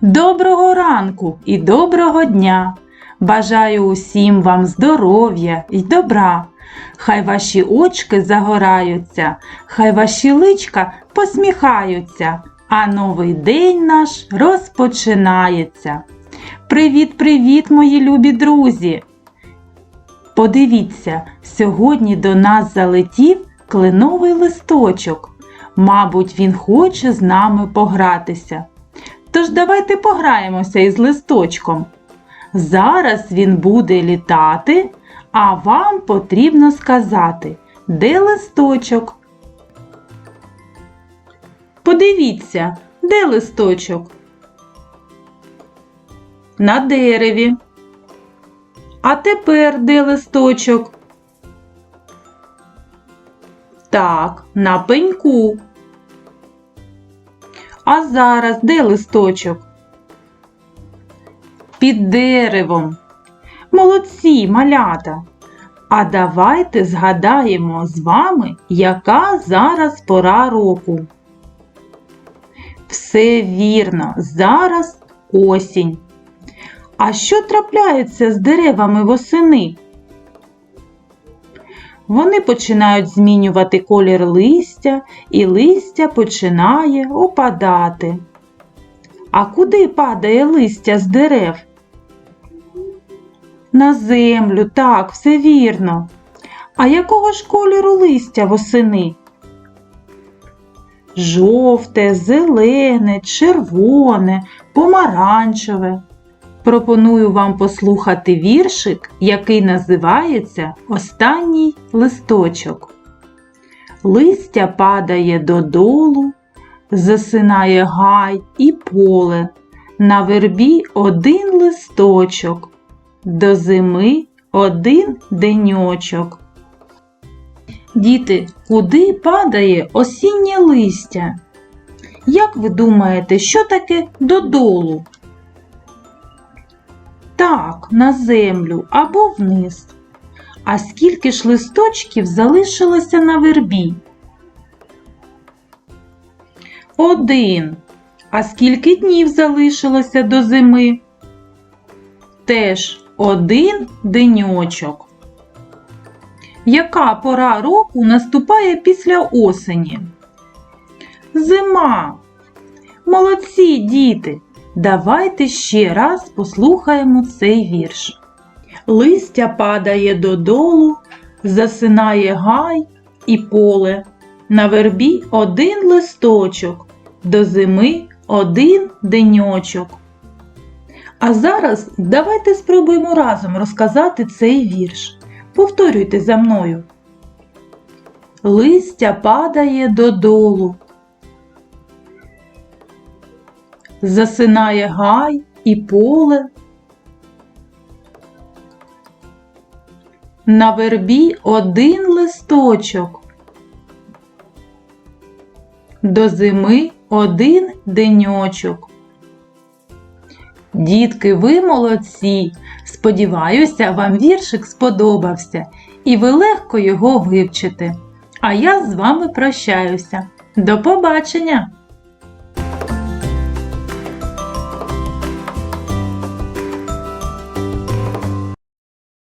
Доброго ранку і доброго дня! Бажаю усім вам здоров'я і добра. Хай ваші очки загораються, хай ваші личка посміхаються, а новий день наш розпочинається. Привіт-привіт, мої любі друзі! Подивіться, сьогодні до нас залетів кленовий листочок. Мабуть, він хоче з нами погратися. Тож давайте пограємося із листочком. Зараз він буде літати, а вам потрібно сказати, де листочок. Подивіться, де листочок? На дереві. А тепер де листочок? Так, на пеньку. А зараз де листочок? Під деревом. Молодці, малята. А давайте згадаємо з вами, яка зараз пора року. Все вірно, зараз осінь. А що трапляється з деревами восени? Вони починають змінювати колір листя, і листя починає опадати. А куди падає листя з дерев? На землю, так, все вірно. А якого ж кольору листя восени? Жовте, зелене, червоне, помаранчеве. Пропоную вам послухати віршик, який називається Останній листочок. Листя падає додолу, засинає гай і поле, на вербі один листочок, до зими один деньочок. Діти, куди падає осіннє листя? Як ви думаєте, що таке додолу? На землю або вниз. А скільки ж листочків залишилося на вербі? Один. А скільки днів залишилося до зими? Теж один деньочок. Яка пора року наступає після осені? Зима. Молодці, діти! Давайте ще раз послухаємо цей вірш. Листя падає додолу, засинає гай і поле. На вербі один листочок, до зими один деньочок. А зараз давайте спробуємо разом розказати цей вірш. Повторюйте за мною. Листя падає додолу, засинає гай і поле. На вербі один листочок. До зими один деньочок. Дітки, ви молодці! Сподіваюся, вам віршик сподобався і ви легко його вивчите. А я з вами прощаюся. До побачення!